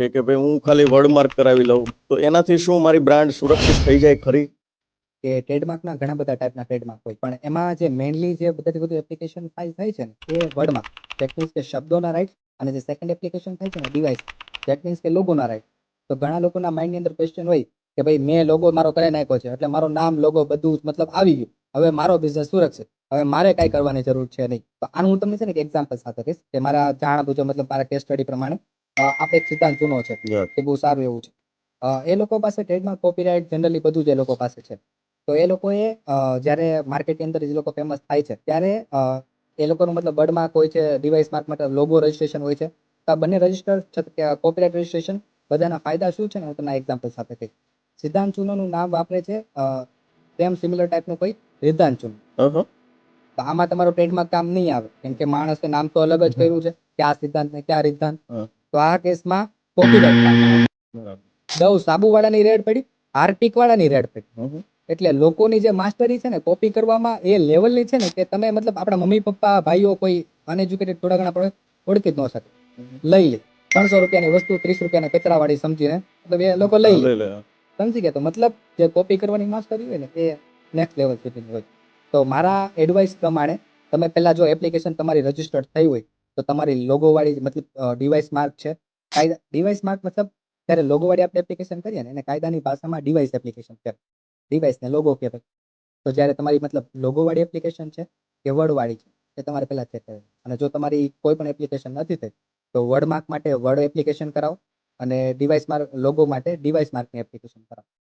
છે કે ભાઈ હું ખાલી વર્ડમાર્ક કરાવી લઉં. તો એનાથી શું મારી બ્રાન્ડ સુરક્ષિત થઈ જાય ખરી? કે ટ્રેડમાર્કના ઘણા બધા ટાઈપના ટ્રેડમાર્ક હોય, પણ એમાં જે મેઇનલી જે બધાથી બધું એપ્લિકેશન ફાઇલ થાય છે ને, એ વર્ડમાર્ક દેટ મીન્સ કે શબ્દોના રાઇટ અને જે સેકન્ડ એપ્લિકેશન થાય છે ને ડિવાઇસ દેટ મીન્સ કે લોગોના રાઇટ તો ઘણા લોકોના માઇન્ડની અંદર ક્વેશ્ચન હોય કે ભાઈ મેં લોગો મારો કરી નાખ્યો છે, એટલે મારો નામ લોગો બધું મતલબ આવી ગયું. હવે મારો બિઝનેસ સુરક્ષિત. હવે મારે કાંઈ કરવાની જરૂર છે નહીં. તો આનું હું તમને છે ને એક એક્ઝામ્પલ સાથે કહીશ કે મારા જાણ મુજબ મતલબ મારા કેસ સ્ટડી પ્રમાણે. આપણે એક સિદ્ધાંત જૂનો છે એ બહુ સારું એવું છે. એ લોકો પાસે ટ્રેડમાર્ક કોપીરાઇટ જનરલી બધું જ એ લોકો પાસે છે. તો એ લોકોએ જ્યારે માર્કેટની અંદર જે લોકો ફેમસ થાય છે ત્યારે એ લોકોનું મતલબ વર્ડમાર્ક હોય છે ડિવાઇસ માર્ક મતલબ લોગો રજિસ્ટ્રેશન હોય છે. તો આ બંને રજિસ્ટર કોપીરાઇટ રજિસ્ટ્રેશન બધાના ફાયદા શું છે ને હું તમને એક્ઝામ્પલ સાથે કહીશ. સિદ્ધાંત ચૂનોનું નામ વાપરે છે સેમ સિમિલર ટાઈપનું કોઈ સિદ્ધાંત ચૂનો. તો આમાં તમારો ટ્રેડમાર્ક કામ નહીં આવે. કેમ કે માણસે નામ તો અલગ જ કર્યું છે કે આ સિદ્ધાંત ને ક્યાં સિદ્ધાંત. તો આ કેસમાં આવે દવ સાબુવાળાની રેડ પડી હાર્પિક વાળાની રેડ પડી. એટલે લોકોની જે માસ્ટરી છે ને કોપી કરવામાં એ લેવલની છે ને કે તમે મતલબ આપણા મમ્મી પપ્પા ભાઈઓ કોઈ અનએજ્યુકેટેડ થોડા ઘણા ઓળખી જ ન શકે. લઈ લે. ત્રણસો રૂપિયાની વસ્તુ ત્રીસ રૂપિયાના કચરાવાળી સમજીને મતલબ એ લોકો લઈ લે. સમજી ગયા? તો મતલબ જે કોપી કરવાની માસ્ટરી હોય ને એ નેક્સ્ટ લેવલ સુધીની હોય. તો મારા એડવાઇસ પ્રમાણે તમે પહેલાં જો એપ્લિકેશન તમારી રજીસ્ટર્ડ થઈ હોય તો તમારી લોગો વાળી મતલબ ડિવાઇસ માર્ક છે. કાયદા ડિવાઇસ માર્ક મતલબ ત્યારે લોગો વાળી આપણે એપ્લિકેશન કરીએ ને, એને કાયદાની ભાષામાં ડિવાઇસ એપ્લિકેશન કહેવાય. ડિવાઇસને લોગો કહેવાય. તો જ્યારે તમારી મતલબ લોગો વાળી એપ્લિકેશન છે, કે વર્ડવાળી છે, એ તમારે પહેલાં ચેક કરવી અને જો તમારી કોઈ પણ એપ્લિકેશન નથી થઈ, તો વર્ડ માર્ક માટે વર્ડ એપ્લિકેશન કરાવો અને ડિવાઇસ માર્ક લોગો માટે ડિવાઇસ માર્કની એપ્લિકેશન કરાવો.